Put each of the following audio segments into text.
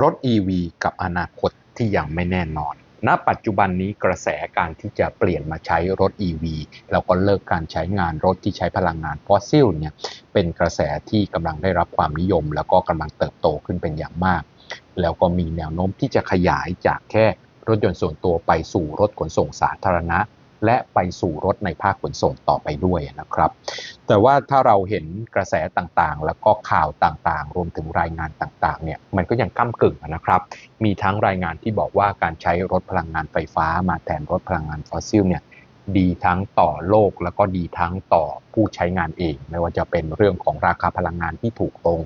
รถ EV กับอนาคตที่ยังไม่แน่นอน ณ ปัจจุบันนี้กระแสการที่จะเปลี่ยนมาใช้รถ EV แล้วก็เลิกการใช้งานรถที่ใช้พลังงานฟอสซิลเนี่ยเป็นกระแสที่กำลังได้รับความนิยม แล้วก็กำลังเติบโตขึ้นเป็นอย่างมาก แล้วก็มีแนวโน้มที่จะขยายจากแค่รถยนต์ส่วนตัวไปสู่รถขนส่งสาธารณะ และไปสู่รถในภาคขนส่งต่อไปด้วยนะครับ แต่ว่าถ้าเราเห็นกระแสต่างๆ แล้วก็ข่าวต่างๆ รวมถึงรายงานต่างๆ เนี่ย มันก็ยังก้ากึ่งนะครับ มีทั้งรายงานที่บอกว่าการใช้รถพลังงานไฟฟ้ามาแทนรถพลังงานฟอสซิลเนี่ยดีทั้งต่อโลกแล้วก็ดีทั้งต่อผู้ใช้งานเอง ไม่ว่าจะเป็นเรื่องของราคาพลังงานที่ถูกลง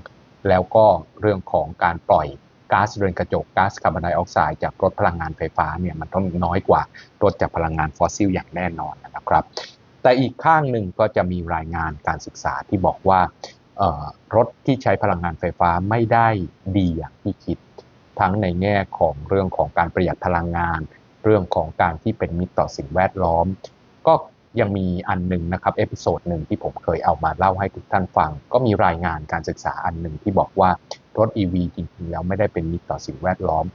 แล้วก็เรื่องของการปล่อย ก๊าซเรือนกระจกก๊าซคาร์บอนไดออกไซด์จากรถพลังงานไฟฟ้าเนี่ยมันต้องน้อยกว่ารถจากพลังงานฟอสซิลอย่างแน่นอนนะครับ แต่อีกข้างหนึ่งก็จะมีรายงานการศึกษาที่บอกว่ารถที่ใช้พลังงานไฟฟ้าไม่ได้ดีอย่างที่คิด ทั้งในแง่ของเรื่องของการประหยัดพลังงาน เรื่องของการที่เป็นมิตรต่อสิ่งแวดล้อม ก็ยังมีอันหนึ่งนะครับเอพิโซดหนึ่งที่ผมเคยเอามาเล่าให้ทุกท่านฟัง ก็มีรายงานการศึกษาอันหนึ่งที่บอกว่า รถ EV จริงๆแล้วไม่ได้เป็นมิตรต่อสิ่งแวดล้อม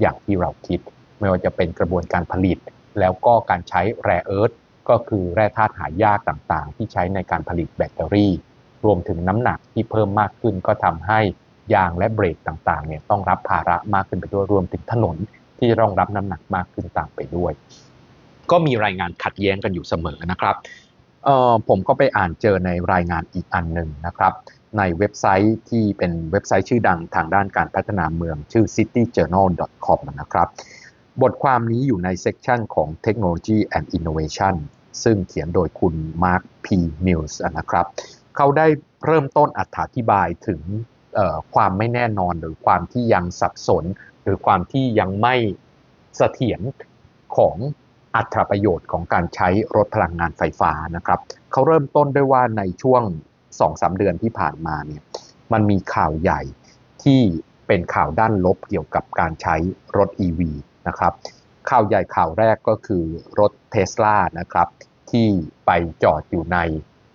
อย่างที่เราคิด ไม่ว่าจะเป็นกระบวนการผลิต แล้วก็การใช้แร่เอิร์ธก็คือแร่ธาตุหายากต่างๆ ที่ใช้ในการผลิตแบตเตอรี่ รวมถึงน้ำหนักที่เพิ่มมากขึ้นก็ทำให้ยางและเบรกต่างๆเนี่ยต้องรับภาระมากขึ้นไปด้วยรวมถึงถนนที่จะต้องรับน้ำหนักมากขึ้นตามไปด้วย ก็มีรายงานขัดแย้งกันอยู่เสมอนะครับผมก็ไปอ่านเจอในรายงานอีกอันหนึ่งนะครับ ในเว็บไซต์ที่เป็นเว็บไซต์ชื่อดังทางด้านการพัฒนาเมืองชื่อ cityjournal.com นะครับ บทความนี้อยู่ในเซกชันของ Technology and Innovation ซึ่งเขียนโดยคุณ Mark P. Mills นะครับ เขาได้เริ่มต้นอธิบายถึงความไม่แน่นอนหรือความที่ยังสับสน หรือความที่ยังไม่เสถียรของอัตราประโยชน์ของการใช้รถพลังงานไฟฟ้านะครับ เขาเริ่มต้นด้วยว่าในช่วง 2-3เดือนที่ผ่านมาเนี่ยมันมีข่าวใหญ่ที่เป็นข่าวด้านลบเกี่ยวกับการใช้รถ EV นะครับข่าวใหญ่ข่าวแรกก็คือรถเทสลานะครับที่ไปจอดอยู่ใน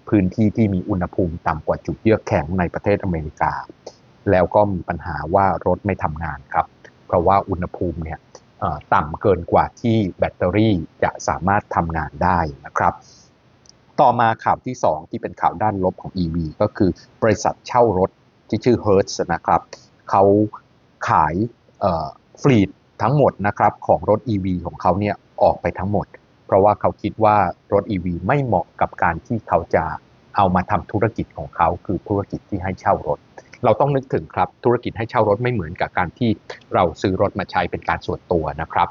พื้นที่ที่มีอุณหภูมิต่ำกว่าจุดเยือกแข็งในประเทศอเมริกา แล้วก็มีปัญหาว่ารถไม่ทำงานครับ เพราะว่าอุณหภูมิเนี่ยต่ำเกินกว่าที่แบตเตอรี่จะสามารถทำงานได้นะครับ ต่อมาข่าวที่ 2 ที่เป็นข่าวด้านลบของ EV ก็คือบริษัทเช่ารถที่ชื่อ Hertz นะครับเขาขายฟลีดทั้งหมดนะครับของรถ EV ของเขาเนี่ยออกไปทั้งหมด เพราะว่าเขาคิดว่ารถ EV ไม่เหมาะกับการที่เขาจะเอามาทำธุรกิจของเขาคือธุรกิจที่ให้เช่ารถ เราต้องนึกถึงครับธุรกิจให้เช่ารถไม่เหมือนกับการที่เราซื้อรถมาใช้เป็นการส่วนตัวนะครับ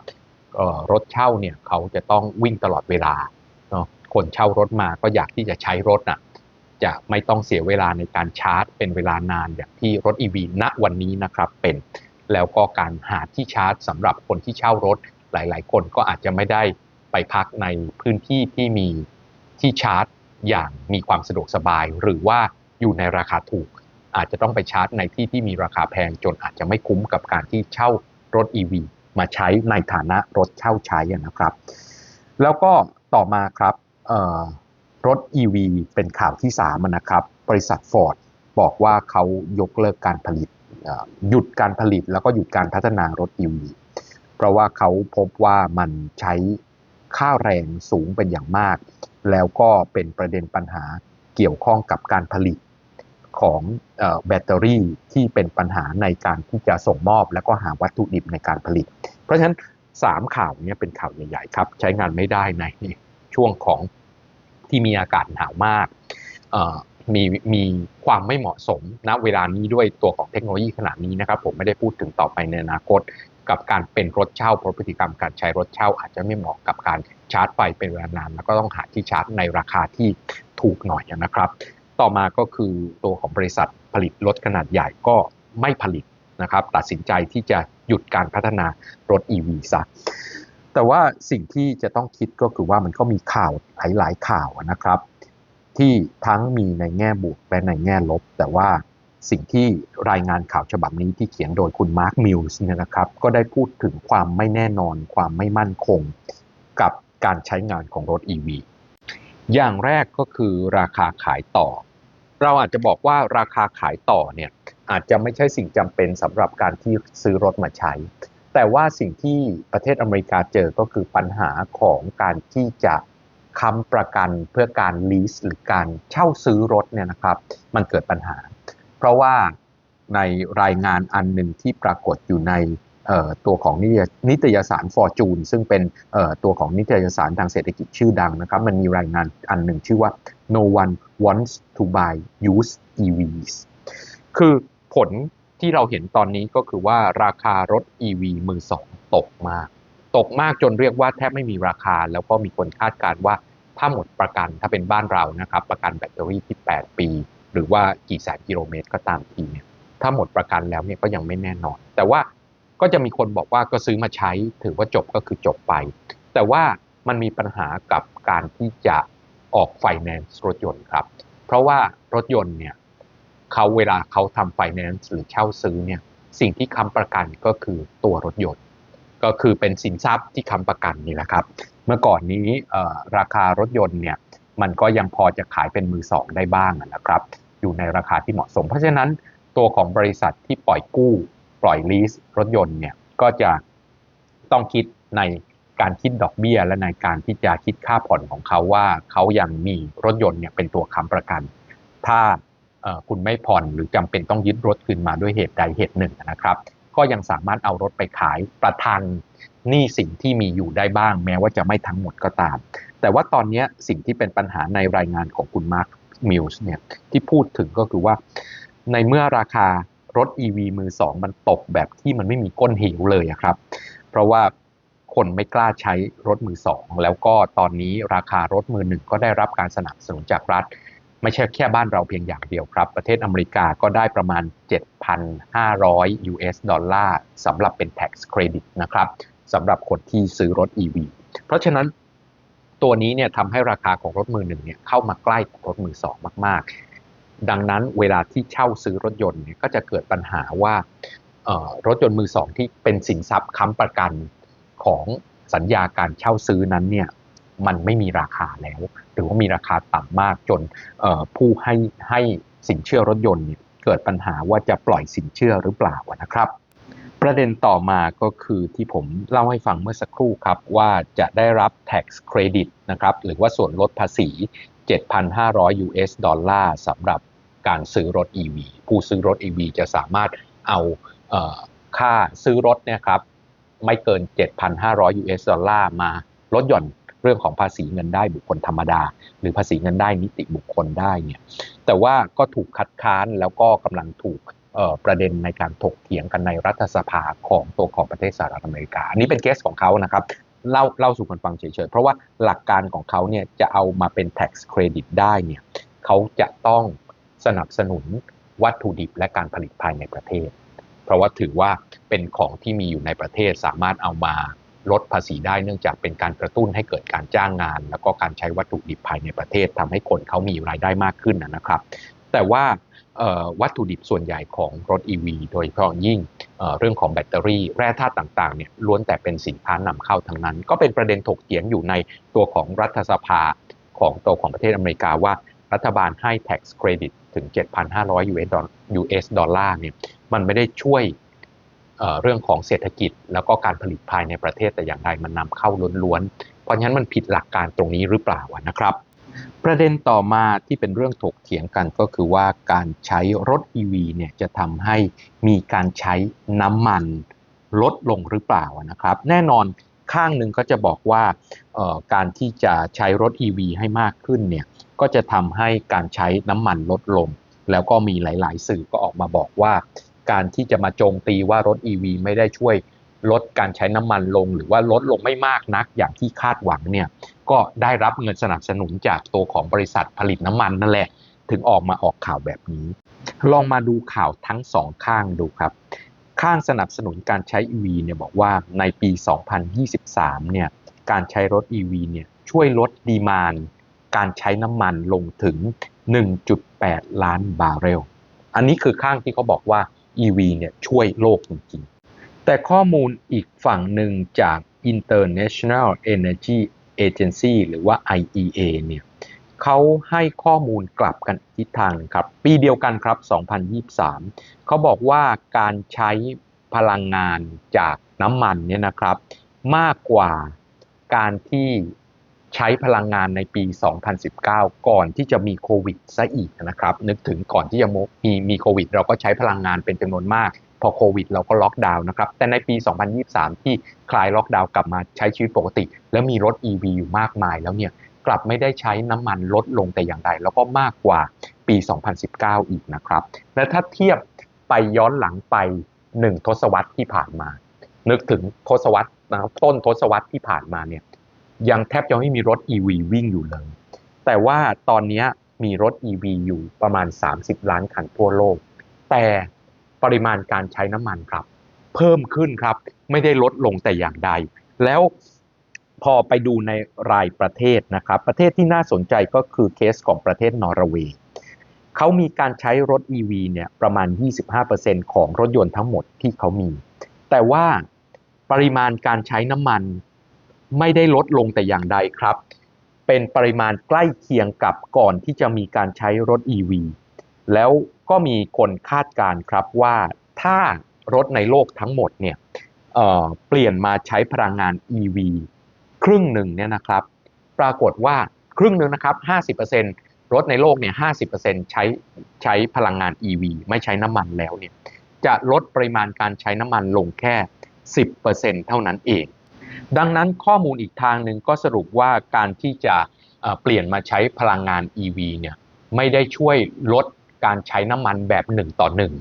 รถเช่าเนี่ยเขาจะต้องวิ่งตลอดเวลา คนเช่ารถมาก็อยากที่จะใช้รถน่ะจะไม่ต้องเสียเวลาในการชาร์จ เป็นเวลานานอย่างที่รถ EV ณวันนี้นะครับเป็นแล้วก็การหาที่ชาร์จสำหรับคนที่เช่ารถหลาย ๆ คนก็อาจจะไม่ได้ไปพักในพื้นที่ที่มีที่ชาร์จอย่างมีความสะดวกสบาย หรือว่าอยู่ในราคาถูก อาจจะต้องไปชาร์จในที่ที่มีราคาแพงจนอาจจะไม่คุ้มกับการที่เช่ารถ EV มาใช้ในฐานะรถเช่าใช้นะครับ แล้วก็ต่อมาครับ รถ EV เป็นข่าวที่3นะครับ บริษัท Ford บอกว่าเขายกเลิกการผลิตหยุดการผลิตแล้วก็หยุดการพัฒนารถ EV เพราะว่าเขาพบว่ามันใช้ค่าแรงสูงเป็นอย่างมาก แล้วก็เป็นประเด็นปัญหาเกี่ยวข้องกับการผลิตของแบตเตอรี่ที่เป็นปัญหาในการที่จะส่งมอบ แล้วก็หาวัตถุดิบในการผลิต เพราะฉะนั้น 3 ข่าวนี้เป็นข่าวใหญ่ๆครับ ใช้งานไม่ได้ใน ช่วงของที่มีอากาศหนาวมากมีมีความไม่เหมาะสมณเวลานี้ด้วยตัวของเทคโนโลยีขนาดนี้นะครับ ผมไม่ได้พูดถึงต่อไปในอนาคต กับการเป็นรถเช่าเพราะพฤติกรรมการใช้รถเช่า อาจจะไม่เหมาะกับการชาร์จไฟเป็นเวลานานแล้วก็ต้องหาที่ชาร์จในราคาที่ถูกหน่อยนะครับ ต่อมาก็คือตัวของบริษัทผลิตรถขนาดใหญ่ก็ไม่ผลิตนะครับ ตัดสินใจที่จะหยุดการพัฒนารถ EV ซะ แต่ว่าสิ่งที่จะต้องคิดก็คือว่ามันก็มีข่าวหลาย ๆ ข่าวนะครับ ที่ทั้งมีในแง่บวกและในแง่ลบ แต่ว่าสิ่งที่รายงานข่าวฉบับนี้ที่เขียนโดยคุณมาร์คมิลส์เนี่ยนะครับ ก็ได้พูดถึงความไม่แน่นอน ความไม่มั่นคง กับการใช้งานของรถ EV อย่างแรกก็คือราคาขายต่อ เราอาจจะบอกว่าราคาขายต่อเนี่ยอาจจะไม่ใช่สิ่งจำเป็นสำหรับการที่ซื้อรถมาใช้ แต่ว่าสิ่งที่ประเทศอเมริกาเจอก็คือปัญหาของการที่จะค้ำประกันเพื่อการลีสหรือการเช่าซื้อรถเนี่ยนะครับ มันเกิดปัญหา เพราะว่าในรายงานอันหนึ่งที่ปรากฏอยู่ในตัวของนิตยสาร Fortune ซึ่งเป็นตัวของนิตยสารทางเศรษฐกิจชื่อดังนะครับ มันมีรายงานอันหนึ่งชื่อว่า no one wants to buy used EVs คือผล ที่เราเห็นตอนนี้ก็คือว่าราคารถ EV มือสองตกมาก ตกมากจนเรียกว่าแทบไม่มีราคา แล้วก็มีคนคาดการณ์ว่าถ้าหมดประกันถ้าเป็นบ้านเรานะครับ ประกันแบตเตอรี่ที่ 8 ปี หรือว่ากี่แสนกิโลเมตรก็ตามทีเนี่ยถ้าหมดประกันแล้วเนี่ยก็ยังไม่แน่นอน แต่ว่าก็จะมีคนบอกว่าก็ซื้อมาใช้ถือว่าจบก็คือจบไป แต่ว่ามันมีปัญหากับการที่จะออกไฟแนนซ์รถยนต์ครับ เพราะว่ารถยนต์เนี่ย เขาเวลาเขาทำไฟแนนซ์หรือเช่าซื้อเนี่ยสิ่งที่ค้ำประกันก็คือตัวรถยนต์ ก็คือเป็นสินทรัพย์ที่ค้ำประกันนี่แหละครับ เมื่อก่อนนี้ราคารถยนต์เนี่ยมันก็ยังพอจะขายเป็นมือสองได้บ้างนะครับ อยู่ในราคาที่เหมาะสม เพราะฉะนั้นตัวของบริษัทที่ปล่อยกู้ปล่อยลีสรถยนต์เนี่ยก็จะต้องคิดในการคิดดอกเบี้ยและในการที่จะคิดค่าผ่อนของเขาว่าเขายังมีรถยนต์เนี่ยเป็นตัวค้ำประกัน ถ้า คุณไม่ผ่อนหรือจำเป็นต้องยึดรถคืนมาด้วยเหตุใดเหตุหนึ่งนะครับ ก็ยังสามารถเอารถไปขายประทังหนี้สินที่มีอยู่ได้บ้าง แม้ว่าจะไม่ทั้งหมดก็ตาม แต่ว่าตอนนี้สิ่งที่เป็นปัญหาในรายงานของคุณมาร์คมิลส์เนี่ยที่พูดถึงก็คือว่า ในเมื่อราคารถ EV มือสองมันตกแบบที่มันไม่มีก้นเหวเลยครับ เพราะว่าคนไม่กล้าใช้รถมือสองแล้วก็ตอนนี้ราคารถมือหนึ่งก็ได้รับการสนับสนุนจากรัฐ ไม่ใช่แค่บ้านเราเพียงอย่างเดียวครับ ประเทศอเมริกาก็ได้ประมาณ 7,500 US ดอลลาร์สำหรับเป็น tax credit นะครับสำหรับคนที่ซื้อรถ EV เพราะฉะนั้นตัวนี้เนี่ยทำให้ราคาของรถมือหนึ่งเนี่ยเข้ามาใกล้กับรถมือสองมาก ๆ ดังนั้นเวลาที่เช่าซื้อรถยนต์เนี่ยก็จะเกิดปัญหาว่าเอ่อรถยนต์มือสองที่เป็นสินทรัพย์ค้ำประกันของสัญญาการเช่าซื้อนั้นเนี่ย มันไม่มีราคาแล้ว หรือว่ามีราคาต่ำมากจนผู้ให้ให้สินเชื่อรถยนต์เกิดปัญหาว่าจะปล่อยสินเชื่อหรือเปล่านะครับ ประเด็นต่อมาก็คือที่ผมเล่าให้ฟังเมื่อสักครู่ครับ ว่าจะได้รับ tax credit นะครับหรือว่าส่วนลดภาษี 7,500 US ดอลลาร์สำหรับการซื้อรถ EV ผู้ซื้อรถ EV จะสามารถเอาเออค่าซื้อรถเนี่ยครับไม่เกิน 7,500 US ดอลลาร์มาลดหย่อน เรื่องของภาษีเงินได้บุคคลธรรมดา หรือภาษีเงินได้นิติบุคคลได้เนี่ยแต่ว่าก็ถูกคัดค้านแล้วก็กำลังถูกประเด็นในการถกเถียงกันในรัฐสภาของตัวของประเทศสหรัฐอเมริกา อันนี้เป็นเคสของเขานะครับเล่าเล่าสู่กันฟังเฉยๆ เพราะว่าหลักการของเขาเนี่ยจะเอามาเป็น tax credit ได้เนี่ยเขาจะต้องสนับสนุนวัตถุดิบและการผลิตภายในประเทศ เพราะว่าถือว่าเป็นของที่มีอยู่ในประเทศสามารถเอามา ลดภาษีได้เนื่องจากเป็นการกระตุ้นให้เกิดการจ้างงาน แล้วก็การใช้วัตถุดิบภายในประเทศทำให้คนเขามีรายได้มากขึ้นนะครับ แต่ว่าวัตถุดิบส่วนใหญ่ของรถ EV โดยเฉพาะยิ่งเรื่องของแบตเตอรี่แร่ธาตุต่างๆเนี่ยล้วนแต่เป็นสินค้านำเข้าทั้งนั้น ก็เป็นประเด็นถกเถียงอยู่ในตัวของรัฐสภาของตัวของประเทศอเมริกาว่ารัฐบาลให้ tax credit ถึง 7,500 US ดอล US ดอลลาร์เนี่ยมันไม่ได้ช่วย เรื่องของเศรษฐกิจ แล้วก็การผลิตภายในประเทศแต่อย่างใดมันนำเข้าล้วนๆ เพราะฉะนั้นมันผิดหลักการตรงนี้หรือเปล่าอะนะครับ ประเด็นต่อมาที่เป็นเรื่องถกเถียงกันก็คือว่าการใช้รถ EV เนี่ยจะทำให้มีการใช้น้ำมันลดลงหรือเปล่านะครับ แน่นอนข้างหนึ่งก็จะบอกว่าการที่จะใช้รถ EV ให้มากขึ้นเนี่ยก็จะทำให้การใช้น้ำมันลดลง แล้วก็มีหลาย ๆ สื่อก็ออกมาบอกว่า การที่จะมาโจมตีว่ารถ EV ไม่ได้ช่วยลดการใช้น้ำมันลง หรือว่าลดลงไม่มากนักอย่างที่คาดหวังเนี่ยก็ได้รับเงินสนับสนุนจากตัวของบริษัทผลิตน้ำมันนั่นแหละ ถึงออกมาออกข่าวแบบนี้ ลองมาดูข่าวทั้งสองข้างดูครับ ข้างสนับสนุนการใช้ EV เนี่ยบอกว่าในปี 2023 เนี่ยการใช้รถ EV เนี่ยช่วยลดดีมานการใช้น้ำมันลงถึง 1.8 ล้านบาร์เรล อันนี้คือข้างที่เขาบอกว่า EV เนี่ยช่วยโลกจริงๆ แต่ข้อมูลอีกฝั่งหนึ่งจาก International Energy Agency หรือว่า IEA เนี่ยเขาให้ข้อมูลกลับกันทิศทางหนึ่งครับ ปีเดียวกันครับ 2023 เขาบอกว่าการใช้พลังงานจากน้ำมันเนี่ยนะครับ มากกว่าการที่ ใช้พลังงานในปี 2019 ก่อนที่จะมีโควิดซะอีกนะครับ นึกถึงก่อนที่จะมีมีโควิด เราก็ใช้พลังงานเป็นจำนวนมาก พอโควิด เราก็ล็อกดาวน์นะครับ แต่ในปี 2023 ที่คลายล็อกดาวน์กลับมาใช้ชีวิตปกติ แล้วมีรถ EV อยู่มากมายแล้วเนี่ยกลับไม่ได้ใช้น้ำมันลดลงแต่อย่างใด แล้วก็มากกว่าปี 2019 อีกนะครับ และถ้าเทียบไปย้อนหลังไป 1 ทศวรรษที่ผ่านมา นึกถึงทศวรรษนะครับต้นทศวรรษที่ผ่านมาเนี่ย ยังแทบจะไม่มีรถ EV วิ่งอยู่เลย แต่ว่าตอนนี้มีรถ EV อยู่ประมาณ 30 ล้านคันทั่วโลก แต่ปริมาณการใช้น้ำมันครับ เพิ่มขึ้นครับ ไม่ได้ลดลงแต่อย่างใด แล้วพอไปดูในรายประเทศนะครับ ประเทศที่น่าสนใจก็คือเคสของประเทศนอร์เวย์เขามีการใช้รถ EV เนี่ยประมาณ 25%ของรถยนต์ทั้งหมดที่เขามี แต่ว่าปริมาณการใช้น้ำมัน ไม่ได้ลดลงแต่อย่างใดครับ เป็นปริมาณใกล้เคียงกับก่อนที่จะมีการใช้รถ EV แล้วก็มีคนคาดการครับว่าถ้ารถในโลกทั้งหมดเนี่ยเเปลี่ยนมาใช้พลังงาน EV ครึ่งหนึ่งเนี่ยนะครับ ปรากฏว่าครึ่งหนึ่งนะครับ 50%รถในโลกเนี่ย 50%ใช้ใช้พลังงาน EV ไม่ใช้น้ำมันแล้วเนี่ยจะลดปริมาณการใช้น้ำมันลงแค่ 10%เท่านั้นเอง ดังนั้นข้อมูลอีกทางหนึ่งก็สรุปว่าการที่จะเปลี่ยนมาใช้พลังงาน EV เนี่ยไม่ได้ช่วยลดการใช้น้ำมันแบบหนึ่งต่อหนึ่ง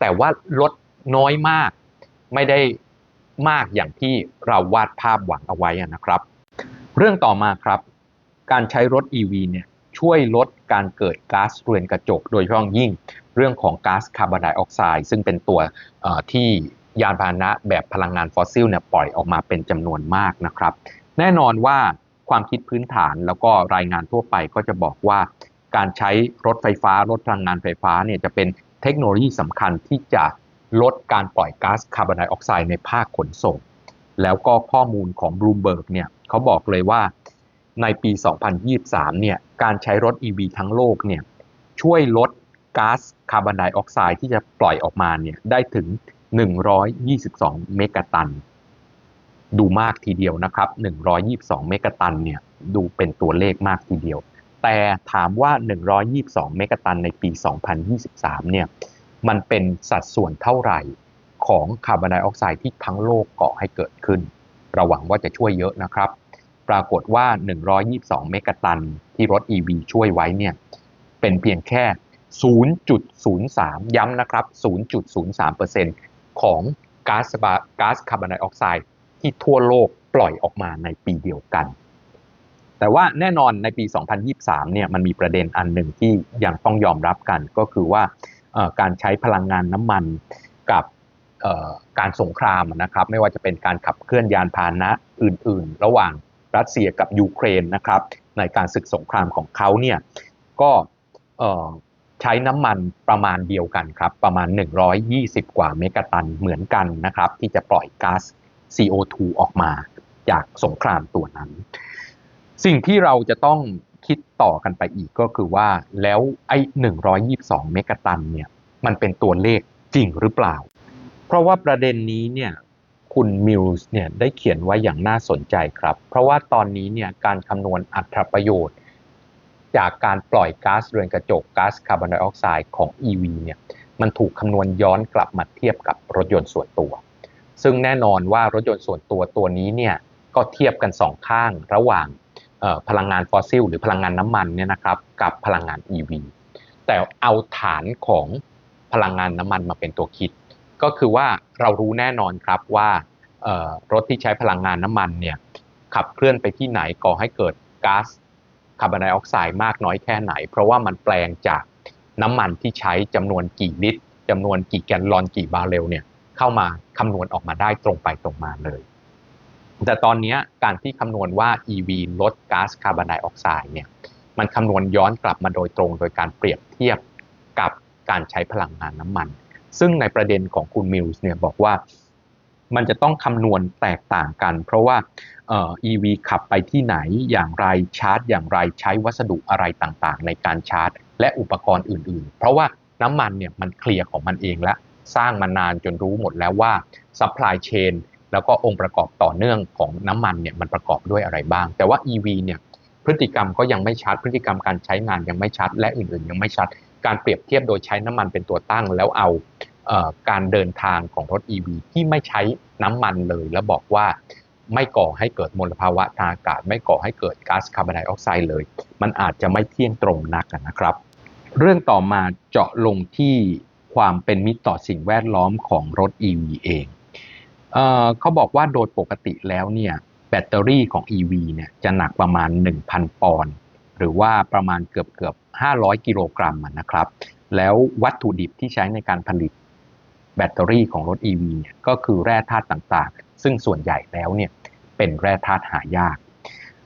แต่ว่าลดน้อยมากไม่ได้มากอย่างที่เราวาดภาพหวังเอาไว้นะครับ เรื่องต่อมาครับ การใช้รถ EV เนี่ยช่วยลดการเกิดก๊าซเรือนกระจกโดยเฉพาะยิ่งเรื่องของก๊าซคาร์บอนไดออกไซด์ซึ่งเป็นตัวที่ ยานพาหนะแบบพลังงานฟอสซิลเนี่ยปล่อยออกมาเป็นจำนวนมากนะครับ แน่นอนว่าความคิดพื้นฐานแล้วก็รายงานทั่วไปก็จะบอกว่า การใช้รถไฟฟ้ารถพลังงานไฟฟ้าเนี่ยจะเป็นเทคโนโลยีสำคัญที่จะลดการปล่อยก๊าซคาร์บอนไดออกไซด์ในภาคขนส่ง แล้วก็ข้อมูลของ Bloomberg เนี่ยเขาบอกเลยว่าในปี 2023 เนี่ยการใช้รถ EV ทั้งโลกเนี่ยช่วยลดก๊าซคาร์บอนไดออกไซด์ที่จะปล่อยออกมาเนี่ยได้ถึง 122 เมกะตัน ดูมากทีเดียวนะครับ 122 เมกะตันเนี่ยดูเป็นตัวเลขมากทีเดียว แต่ถามว่า 122 เมกะตันในปี 2023 เนี่ยมันเป็นสัดส่วนเท่าไหร่ของคาร์บอนไดออกไซด์ที่ทั้งโลกก่อให้เกิดขึ้น เราหวังว่าจะช่วยเยอะนะครับ ปรากฏว่า 122 เมกะตันที่รถ EV ช่วยไว้เนี่ยเป็นเพียงแค่ 0.03 ย้ำนะครับ 0.03% ของก๊าซก๊าซคาร์บอนไดออกไซด์ที่ทั่วโลกปล่อยออกมาในปีเดียวกัน แต่ว่าแน่นอนในปี 2023 เนี่ยมันมีประเด็นอันหนึ่งที่ยังต้องยอมรับกันก็คือว่าการใช้พลังงานน้ำมันกับการสงครามนะครับ ไม่ว่าจะเป็นการขับเคลื่อนยานพาหนะอื่น ๆ ระหว่างรัสเซียกับยูเครนนะครับ ในการศึกสงครามของเขาเนี่ยก็ ใช้น้ำมันประมาณเดียวกันครับ ประมาณ 120 กว่าเมกะตันเหมือนกันนะครับ ที่จะปล่อยก๊าซ CO2 ออกมาจากสงครามตัวนั้น สิ่งที่เราจะต้องคิดต่อกันไปอีกก็คือว่าแล้วไอ้ 122 เมกะตันเนี่ยมันเป็นตัวเลขจริงหรือเปล่า เพราะว่าประเด็นนี้เนี่ยคุณมิลส์เนี่ยได้เขียนไว้อย่างน่าสนใจครับ เพราะว่าตอนนี้เนี่ยการคำนวณอัตราประโยชน์ จากการปล่อยก๊าซเรือนกระจกก๊าซคาร์บอนไดออกไซด์ของ EV เนี่ยมันถูกคำนวณย้อนกลับมาเทียบกับรถยนต์ส่วนตัว ซึ่งแน่นอนว่ารถยนต์ส่วนตัวตัวนี้เนี่ยก็เทียบกันสองข้างระหว่างพลังงานฟอสซิลหรือพลังงานน้ำมันเนี่ยนะครับกับพลังงาน EV แต่เอาฐานของพลังงานน้ำมันมาเป็นตัวคิด ก็คือว่าเรารู้แน่นอนครับว่ารถที่ใช้พลังงานน้ำมันเนี่ยขับเคลื่อนไปที่ไหนก่อให้เกิดก๊าซ คาร์บอนไดออกไซด์มากน้อยแค่ไหน เพราะว่ามันแปลงจากน้ำมันที่ใช้จำนวนกี่ลิตรจำนวนกี่แกลลอนกี่บาเรลเนี่ยเข้ามาคำนวณออกมาได้ตรงไปตรงมาเลย แต่ตอนนี้การที่คำนวณว่า EV ลดก๊าซคาร์บอนไดออกไซด์เนี่ยมันคำนวณย้อนกลับมาโดยตรงโดยการเปรียบเทียบกับการใช้พลังงานน้ำมัน ซึ่งในประเด็นของคุณมิลส์เนี่ยบอกว่า มันจะต้องคำนวณแตกต่างกัน เพราะว่าเอ่อ EV ขับไปที่ไหนอย่างไรชาร์จ อย่างไรใช้วัสดุอะไรต่างๆ ในการชาร์จ และอุปกรณ์อื่น ๆ เพราะว่าน้ำมันเนี่ยมันเคลียร์ของมันเองแล้วสร้างมานานจนรู้หมดแล้วว่า supply chain แล้วก็องค์ประกอบต่อเนื่องของน้ำมันเนี่ยมันประกอบด้วยอะไรบ้าง แต่ว่า EV เนี่ยพฤติกรรมก็ยังไม่ชัด พฤติกรรมการใช้งานยังไม่ชัด และอื่นๆ ยังไม่ชัด การเปรียบเทียบโดยใช้น้ำมันเป็นตัวตั้ง แล้วเอา การเดินทางของรถ EV ที่ไม่ใช้น้ำมันเลย แล้วบอกว่าไม่ก่อให้เกิดมลภาวะทางอากาศ ไม่ก่อให้เกิดก๊าซคาร์บอนไดออกไซด์เลย มันอาจจะไม่เที่ยงตรงนักนะครับ เรื่องต่อมาเจาะลงที่ความเป็นมิตรต่อสิ่งแวดล้อมของรถ EV เองเออเขาบอกว่าโดยปกติแล้วเนี่ยแบตเตอรี่ของ EV เนี่ยจะหนักประมาณ 1,000 ปอนด์หรือว่าประมาณเกือบเกือบ500 กิโลกรัมนะครับ แล้ววัตถุดิบที่ใช้ในการผลิต แบตเตอรี่ของรถ EV เนี่ยก็คือแร่ธาตุต่างๆ ซึ่งส่วนใหญ่แล้วเนี่ยเป็นแร่ธาตุหายาก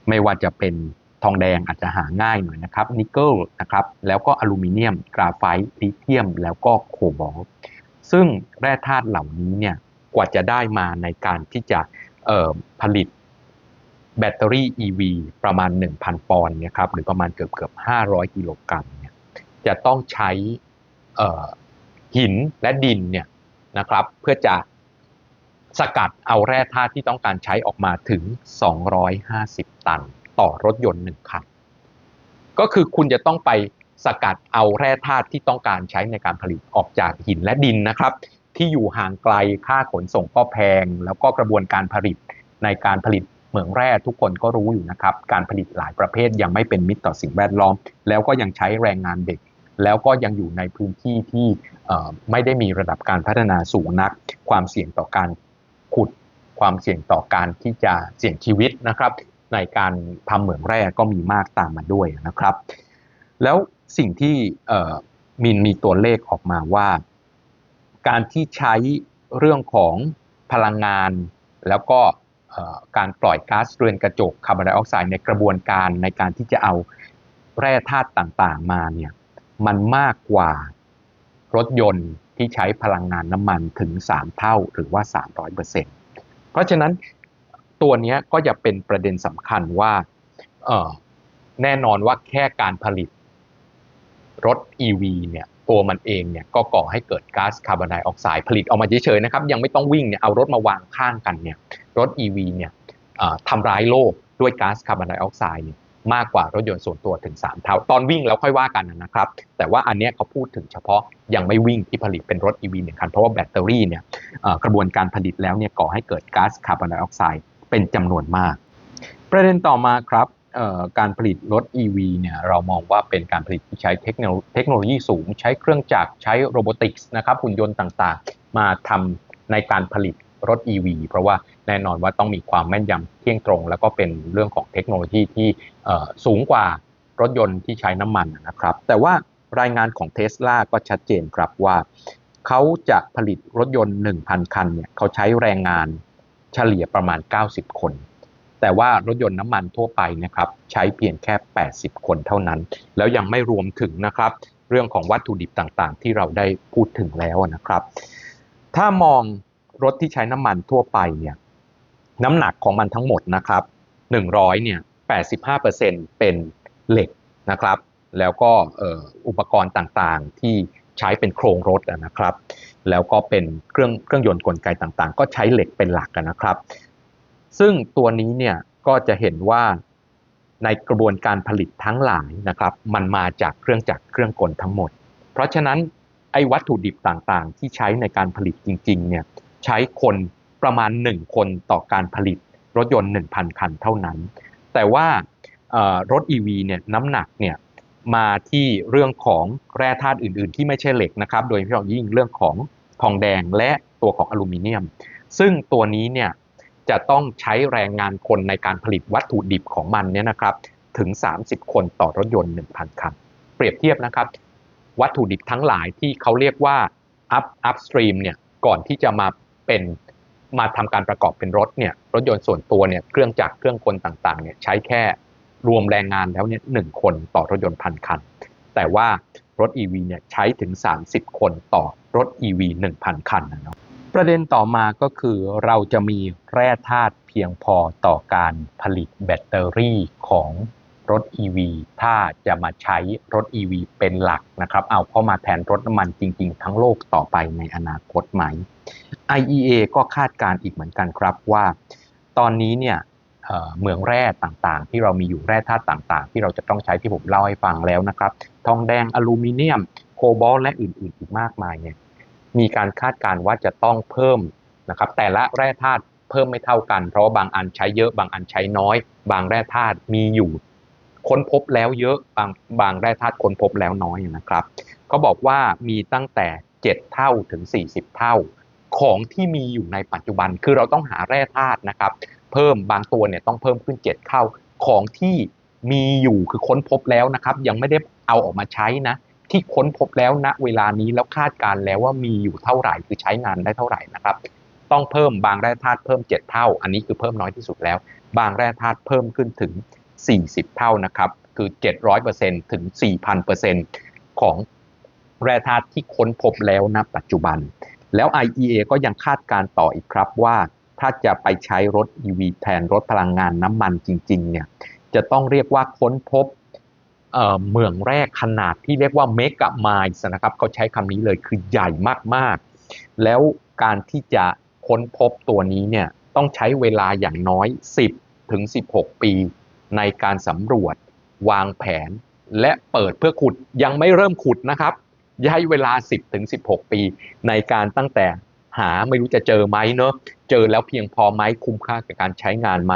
ไม่ว่าจะเป็นทองแดงอาจจะหาง่ายหน่อยนะครับนิกเกิลนะครับแล้วก็อลูมิเนียม กราไฟต์ลิเธียม แล้วก็โคบอลต์ซึ่งแร่ธาตุเหล่านี้เนี่ยกว่าจะได้มาในการที่จะผลิตแบตเตอรี่ EV ประมาณ 1,000 ปอนด์นี่ยครับหรือประมาณเกือบเกือบ500 กิโลกรัมเนี่ยจะต้องใช้หินและดินเนี่ย นะครับ เพื่อจะสกัดเอาแร่ธาตุที่ต้องการใช้ออกมาถึง 250 ตันต่อรถยนต์หนึ่งคันก็คือคุณจะต้องไปสกัดเอาแร่ธาตุที่ต้องการใช้ในการผลิตออกจากหินและดินนะครับ ที่อยู่ห่างไกลค่าขนส่งก็แพง แล้วก็กระบวนการผลิตในการผลิตเหมืองแร่ทุกคนก็รู้อยู่นะครับ การผลิตหลายประเภทยังไม่เป็นมิตรต่อสิ่งแวดล้อม แล้วก็ยังใช้แรงงานเด็ก แล้วก็ยังอยู่ในพื้นที่ที่ไม่ได้มีระดับการพัฒนาสูงนัก ความเสี่ยงต่อการขุด ความเสี่ยงต่อการที่จะเสี่ยงชีวิตนะครับ ในการทำเหมืองแร่ก็มีมากตามมาด้วยนะครับ แล้วสิ่งที่เอ่อมีตัวเลขออกมาว่า การที่ใช้เรื่องของพลังงานแล้วก็การปล่อยก๊าซเรือนกระจกคาร์บอนไดออกไซด์ในกระบวนการในการที่จะเอาแร่ธาตุต่างๆมาเนี่ย มันมากกว่ารถยนต์ที่ใช้พลังงานน้ำมันถึง 3 เท่าหรือว่า 300%เพราะฉะนั้นตัวนี้ก็จะเป็นประเด็นสำคัญว่าเออแน่นอนว่าแค่การผลิตรถ EV เนี่ยตัวมันเองเนี่ยก็ก่อให้เกิดก๊าซคาร์บอนไดออกไซด์ผลิตออกมาเฉยๆนะครับ ยังไม่ต้องวิ่งเนี่ยเอารถมาวางข้างกันเนี่ยรถ EV เนี่ยทำร้ายโลกด้วยก๊าซคาร์บอนไดออกไซด์เนี่ย มากกว่ารถยนต์ส่วนตัวถึง 3 เท่า ตอนวิ่งแล้วค่อยว่ากันนะครับ แต่ว่าอันนี้เขาพูดถึงเฉพาะยังไม่วิ่งที่ผลิตเป็นรถ EV หนึ่งคัน เพราะว่าแบตเตอรี่เนี่ยกระบวนการผลิตแล้วเนี่ยก่อให้เกิดก๊าซคาร์บอนไดออกไซด์เป็นจำนวนมาก ประเด็นต่อมาครับการผลิตรถ EV เนี่ยเรามองว่าเป็นการผลิตที่ใช้เทคโนโลเทคโนโลยีสูง ใช้เครื่องจักรใช้โรบอติกส์นะครับหุ่นยนต์ต่างๆ มาทำในการผลิตรถ EV เพราะว่า แน่นอนว่าต้องมีความแม่นยำเที่ยงตรง แล้วก็เป็นเรื่องของเทคโนโลยีที่สูงกว่ารถยนต์ที่ใช้น้ำมันนะครับ แต่ว่ารายงานของ Tesla ก็ชัดเจนครับว่าเขาจะผลิตรถยนต์ 1,000 คันเนี่ยเขาใช้แรงงานเฉลี่ยประมาณ 90 คน แต่ว่ารถยนต์น้ำมันทั่วไปนะครับใช้เพียงแค่ 80 คนเท่านั้น แล้วยังไม่รวมถึงนะครับเรื่องของวัตถุดิบต่างๆ ที่เราได้พูดถึงแล้วนะครับ ถ้ามองรถที่ใช้น้ำมันทั่วไปเนี่ย น้ำหนักของมันทั้งหมดนะครับ 100เนี่ย85%เป็นเหล็กนะครับ แล้วก็อุปกรณ์ต่างๆที่ใช้เป็นโครงรถนะครับ แล้วก็เป็นเครื่องเครื่องยนต์กลไกต่างๆ ก็ใช้เหล็กเป็นหลักนะครับ ซึ่งตัวนี้เนี่ยก็จะเห็นว่าในกระบวนการผลิตทั้งหลายนะครับ มันมาจากเครื่องจักรเครื่องกลทั้งหมด เพราะฉะนั้นไอ้วัตถุดิบต่างๆ ที่ใช้ในการผลิตจริงๆเนี่ยใช้คน ประมาณ 1 คนต่อการผลิตรถยนต์ 1,000 คันเท่านั้น แต่ว่าเอ่อรถ EV เนี่ยน้ำหนักเนี่ยมาที่เรื่องของแร่ธาตุอื่น ๆ ที่ไม่ใช่เหล็กนะครับ โดยเฉพาะยิ่งเรื่องของทองแดงและตัวของอลูมิเนียม ซึ่งตัวนี้เนี่ยจะต้องใช้แรงงานคนในการผลิตวัตถุดิบของมันเนี่ยนะครับถึง 30 คนต่อรถยนต์ 1,000 คัน เปรียบเทียบนะครับ วัตถุดิบทั้งหลายที่เขาเรียกว่า up upstream เนี่ยก่อนที่จะมาเป็น มาทำการประกอบเป็นรถเนี่ยรถยนต์ส่วนตัวเนี่ยเครื่องจักรเครื่องกลต่างๆเนี่ยใช้แค่รวมแรงงานแล้วเนี่ยหนึ่งคนต่อรถยนต์พันคัน แต่ว่ารถ EV เนี่ยใช้ถึง 30 คนต่อรถ EV 1,000 คันนะเนาะประเด็นต่อมาก็คือเราจะมีแร่ธาตุเพียงพอต่อการผลิตแบตเตอรี่ของรถ EV ถ้าจะมาใช้รถ EV เป็นหลักนะครับ เอาเข้ามาแทนรถน้ำมันจริง ๆ ทั้งโลกต่อไปในอนาคตไหม IEA ก็คาดการณ์อีกเหมือนกันครับว่า ตอนนี้เนี่ยเหมืองแร่ต่างๆ ที่เรามีอยู่แร่ธาตุต่างๆ ที่เราจะต้องใช้ที่ผมเล่าให้ฟังแล้วนะครับ ทองแดงอลูมิเนียม โคบอลและอื่นๆ อีกมากมายเนี่ยมีการคาดการณ์ว่าจะต้องเพิ่มนะครับแต่ละแร่ธาตุเพิ่มไม่เท่ากัน เพราะว่าบางอันใช้เยอะบางอันใช้น้อย บางแร่ธาตุมีอยู่ ค้นพบแล้วเยอะบางบางแร่ธาตุค้นพบแล้วน้อยนะครับเขาบอกว่ามีตั้งแต่ 7 เท่าถึง 40 เท่า ของที่มีอยู่ในปัจจุบัน คือเราต้องหาแร่ธาตุนะครับ เพิ่มบางตัวเนี่ยต้องเพิ่มขึ้น 7 เท่าของที่มีอยู่คือค้นพบแล้วนะครับ ยังไม่ได้เอาออกมาใช้นะ ที่ค้นพบแล้วณเวลานี้แล้วคาดการ์แล้วว่ามีอยู่เท่าไหร่คือใช้งานได้เท่าไหร่นะครับ ต้องเพิ่มบางแร่ธาตุเพิ่ม 7 เท่า อันนี้คือเพิ่มน้อยที่สุดแล้ว บางแร่ธาตุเพิ่มขึ้นถึง 40 เท่านะครับ คือ 700%ถึง 4,000%ของแร่ธาตุที่ค้นพบแล้วณปัจจุบัน แล้ว IEA ก็ยังคาดการณ์ต่ออีกครับว่าถ้าจะไปใช้รถ EV แทนรถพลังงานน้ำมันจริงๆเนี่ยจะต้องเรียกว่าค้นพบเอ่อเหมืองแร่ขนาดที่เรียกว่าเมกะไมล์นะครับเขาใช้คำนี้เลยคือใหญ่มากๆ แล้วการที่จะค้นพบตัวนี้เนี่ยต้องใช้เวลาอย่างน้อย 10 ถึง 16 ปี ในการสำรวจวางแผนและเปิดเพื่อขุดยังไม่เริ่มขุดนะครับ ใช้เวลา 10ถึง16 ปี ในการตั้งแต่หาไม่รู้จะเจอไหมเนอะเจอแล้วเพียงพอไหมคุ้มค่ากับการใช้งานไหม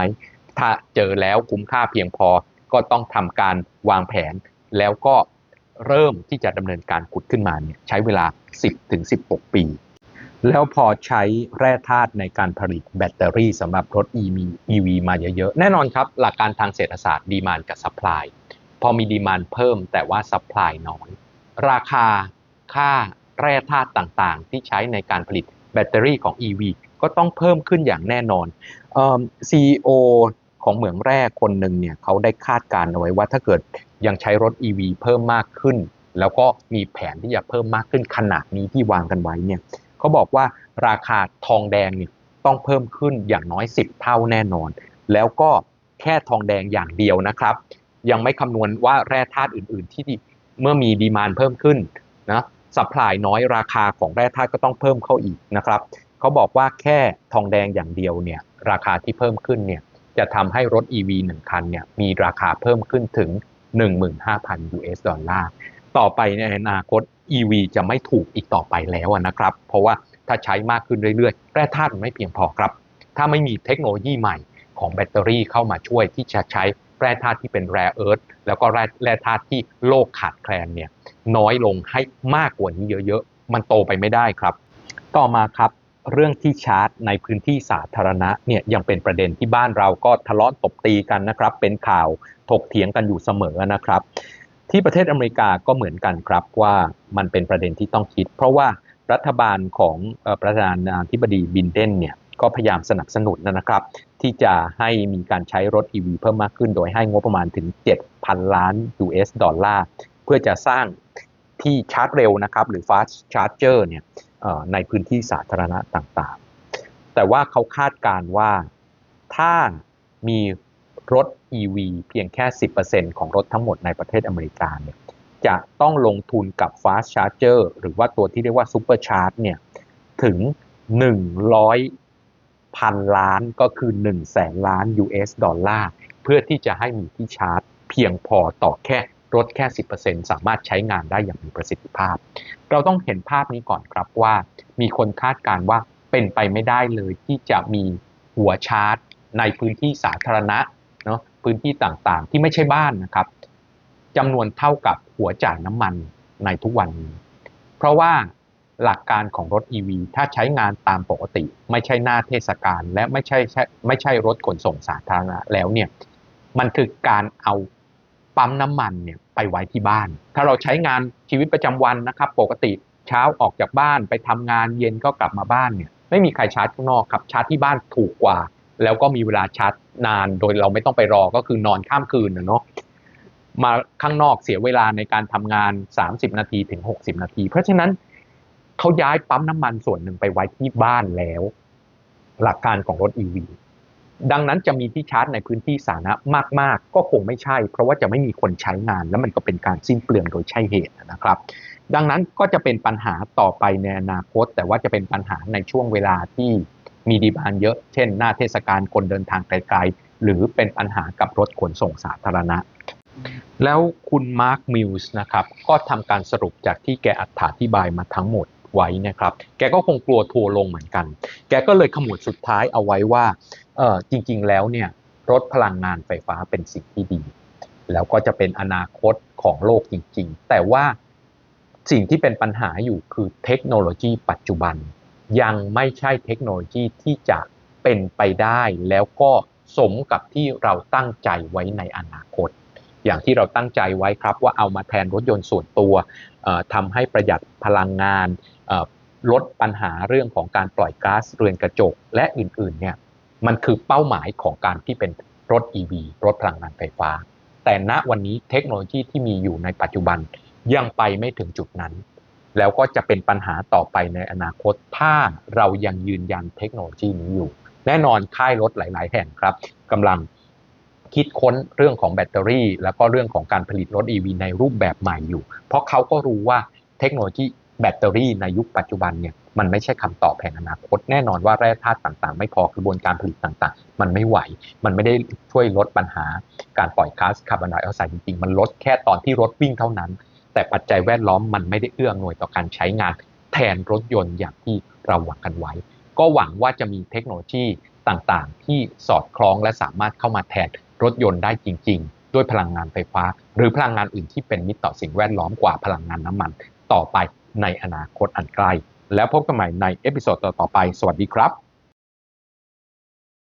ถ้าเจอแล้วคุ้มค่าเพียงพอก็ต้องทำการวางแผน แล้วก็เริ่มที่จะดำเนินการขุดขึ้นมาเนี่ยใช้เวลา 10ถึง16 ปี แล้วพอใช้แร่ธาตุในการผลิตแบตเตอรี่สำหรับรถ EV, EV มาเยอะๆ แน่นอนครับ หลักการทางเศรษฐศาสตร์ดีมานกับซัพพลายพอมีดีมานเพิ่มแต่ว่าซัพพลายน้อย ราคาค่าแร่ธาตุต่างๆ ที่ใช้ในการผลิตแบตเตอรี่ของ EV ก็ต้องเพิ่มขึ้นอย่างแน่นอนเอ่อ CEO ของเหมืองแร่คนหนึ่งเนี่ยเขาได้คาดการณ์เอาไว้ว่าถ้าเกิดยังใช้รถ EV เพิ่มมากขึ้น แล้วก็มีแผนที่จะเพิ่มมากขึ้นขนาดนี้ที่วางกันไว้เนี่ยเขาบอกว่าราคาทองแดงเนี่ยต้องเพิ่มขึ้นอย่างน้อย 10 เท่าแน่นอน แล้วก็แค่ทองแดงอย่างเดียวนะครับ ยังไม่คำนวณว่าแร่ธาตุอื่น ๆ ที่ เมื่อมีดีมานเพิ่มขึ้นนะสัพพลายน้อยราคาของแร่ธาตุก็ต้องเพิ่มเข้าอีกนะครับเขาบอกว่าแค่ทองแดงอย่างเดียวเนี่ยราคาที่เพิ่มขึ้นเนี่ยจะทำให้รถ EV 1 คันเนี่ยมีราคาเพิ่มขึ้นถึง 15,000 US ดอลลาร์ต่อไปในอนาคต EV จะไม่ถูกอีกต่อไปแล้วนะครับ เพราะว่าถ้าใช้มากขึ้นเรื่อยๆ แร่ธาตุไม่เพียงพอครับ ถ้าไม่มีเทคโนโลยีใหม่ของแบตเตอรี่เข้ามาช่วยที่จะใช้ แร่ธาตุที่เป็นแร่เอิร์ธแล้วก็แร่แร่ธาตุที่โลกขาดแคลนเนี่ยน้อยลงให้มากกว่านี้เยอะๆ มันโตไปไม่ได้ครับ ต่อมาครับเรื่องที่ชาร์จในพื้นที่สาธารณะเนี่ยยังเป็นประเด็นที่บ้านเราก็ทะเลาะตบตีกันนะครับ เป็นข่าวถกเถียงกันอยู่เสมอนะครับ ที่ประเทศอเมริกาก็เหมือนกันครับว่ามันเป็นประเด็นที่ต้องคิด เพราะว่ารัฐบาลของประธานาธิบดีบินเดนเนี่ย ก็พยายามสนับสนุนนะครับ ที่จะให้มีการใช้รถ EV เพิ่มมากขึ้น โดยให้งบประมาณถึง 7,000 ล้าน US ดอลลาร์ เพื่อจะสร้างที่ชาร์จเร็วนะครับ หรือ fast charger เนี่ยในพื้นที่สาธารณะต่างๆ แต่ว่าเขาคาดการว่าถ้ามีรถ EV เพียงแค่ 10%ของรถทั้งหมดในประเทศอเมริกาเนี่ยจะต้องลงทุนกับ fast charger หรือว่าตัวที่เรียกว่า super charge เนี่ยถึง 100 พันล้านก็คือ1แสนล้าน US ดอลลาร์ เพื่อที่จะให้มีที่ชาร์จ เพียงพอต่อแค่รถแค่ 10%สามารถใช้งานได้อย่างมีประสิทธิภาพ เราต้องเห็นภาพนี้ก่อนครับว่า มีคนคาดการว่าเป็นไปไม่ได้เลยที่จะมีหัวชาร์จ ในพื้นที่สาธารณะเนาะพื้นที่ต่างๆ ที่ไม่ใช่บ้านนะครับจำนวนเท่ากับหัวจ่ายน้ำมันในทุกวันนี้เพราะว่า หลักการของรถ EV ถ้าใช้งานตามปกติ ไม่ใช่หน้าเทศกาลและไม่ใช่ไม่ใช่รถขนส่งสาธารณะแล้วเนี่ยมันคือการเอาปั๊มน้ำมันเนี่ยไปไว้ที่บ้าน ถ้าเราใช้งานชีวิตประจำวันนะครับปกติเช้าออกจากบ้านไปทำงานเย็นก็กลับมาบ้านเนี่ยไม่มีใครชาร์จข้างนอกครับชาร์จที่บ้านถูกกว่า แล้วก็มีเวลาชาร์จนานโดยเราไม่ต้องไปรอก็คือนอนข้ามคืนนะเนาะมาข้างนอกเสียเวลาในการทำงาน 30 นาทีถึง 60 นาที เพราะฉะนั้น เขาย้ายปั๊มน้ำมันส่วนหนึ่งไปไว้ที่บ้านแล้ว หลักการของรถ EV ดังนั้นจะมีที่ชาร์จในพื้นที่สาธารณะมาก ๆ ก็คงไม่ใช่ เพราะว่าจะไม่มีคนใช้งาน แล้วมันก็เป็นการสิ้นเปลืองโดยใช่เหตุนะครับ ดังนั้นก็จะเป็นปัญหาต่อไปในอนาคต แต่ว่าจะเป็นปัญหาในช่วงเวลาที่มีดีมานเยอะ เช่น หน้าเทศกาลคนเดินทางไกลๆ หรือเป็นปัญหากับรถขนส่งสาธารณะ แล้วคุณมาร์คมิลส์นะครับก็ทำการสรุปจากที่แกอธิบายมาทั้งหมด ไว้นะครับ แกก็คงกลัวทัวร์ลงเหมือนกัน แกก็เลยขมวดสุดท้ายเอาไว้ว่าเออจริง ๆ แล้วเนี่ยรถพลังงานไฟฟ้าเป็นสิ่งที่ดี แล้วก็จะเป็นอนาคตของโลกจริง ๆ แต่ว่าสิ่งที่เป็นปัญหาอยู่คือเทคโนโลยีปัจจุบัน ยังไม่ใช่เทคโนโลยีที่จะเป็นไปได้แล้วก็สมกับที่เราตั้งใจไว้ในอนาคต อย่างที่เราตั้งใจไว้ครับว่าเอามาแทนรถยนต์ส่วนตัวทำให้ประหยัดพลังงาน ลดปัญหาเรื่องของการปล่อยก๊าซเรือนกระจกและอื่นๆเนี่ยมันคือเป้าหมายของการที่เป็นรถ EV รถพลังงานไฟฟ้า แต่ณวันนี้เทคโนโลยีที่มีอยู่ในปัจจุบันยังไปไม่ถึงจุดนั้น แล้วก็จะเป็นปัญหาต่อไปในอนาคต ถ้าเรายังยืนยันเทคโนโลยีนี้อยู่ แน่นอนค่ายรถหลาย ๆ แห่งครับกำลังคิดค้นเรื่องของแบตเตอรี่ แล้วก็เรื่องของการผลิตรถ EV ในรูปแบบใหม่อยู่ เพราะเขาก็รู้ว่าเทคโนโลยี แบตเตอรี่ในยุคปัจจุบันเนี่ยมันไม่ใช่คำตอบแห่งอนาคต แน่นอนว่าแร่ธาตุต่างๆ ไม่พอกระบวนการผลิตต่างๆ มันไม่ไหว มันไม่ได้ช่วยลดปัญหาการปล่อยก๊าซคาร์บอนไดออกไซด์จริงๆ มันลดแค่ตอนที่รถวิ่งเท่านั้น แต่ปัจจัยแวดล้อมมันไม่ได้เอื้ออำนวยต่อการใช้งานแทนรถยนต์อย่างที่เราหวังกันไว้ ก็หวังว่าจะมีเทคโนโลยีต่างๆ ที่สอดคล้องและสามารถเข้ามาแทนรถยนต์ได้จริง ๆ ด้วยพลังงานไฟฟ้า หรือพลังงานอื่นที่เป็นมิตรต่อสิ่งแวดล้อมกว่าพลังงานน้ำมัน ต่อไป ในอนาคตอันใกล้ แล้วพบกันใหม่ในเอพิโซดต่อๆไป สวัสดีครับ